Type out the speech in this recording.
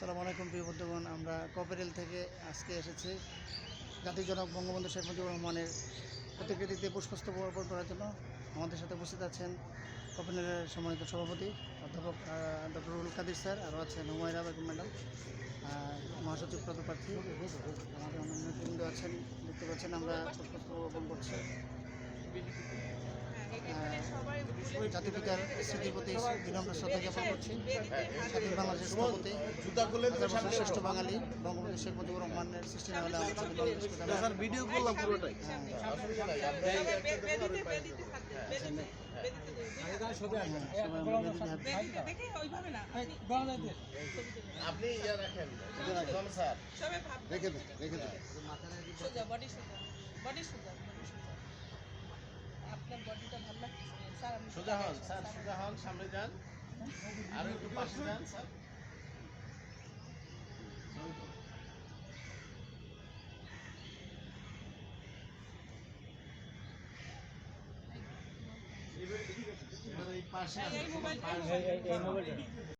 আসসালামু আলাইকুম, প্রিয় বন্ধুগণ। আমরা কপেরেল থেকে আজকে এসেছি। জাতির জনক বঙ্গবন্ধু শেখ মুজিবুর রহমানের প্রতিকৃতিতে পুষ্পস্তবক অর্পণ করার জন্য আমাদের সাথে উপস্থিত আছেন কপেরেলের সম্মানিত সভাপতি, অধ্যাপক ডক্টর রুল কাদির স্যার, আরও আছেন হুমায়রা বেগম ম্যাডাম মহাসচিব পদপ্রার্থী আমাদের অন্যান্য বৃন্দ আছেন, দেখতে পাচ্ছেন আমরা পুষ্পস্তবক অর্পণ করছি। জাতির পিতার স্মৃতির প্রতি বিনম্র শ্রদ্ধা জ্ঞাপন করছি। স্বাধীন বাংলাদেশের স্থপতি শ্রেষ্ঠ বাঙালি বঙ্গবন্ধু শেখ মুজিবুর রহমানের সৃষ্টি না হলে আমরা ভিডিও করলাম পুরোটাই। হ্যাঁ, দিই। আপনি রাখেন। কম স্যার রেখে দেন রেখে দেন। সোজা হন স্যার সোজা হন সামনে যান। আর একটু পাশে যান স্যার। এই পাশে এই মোবাইল পাশে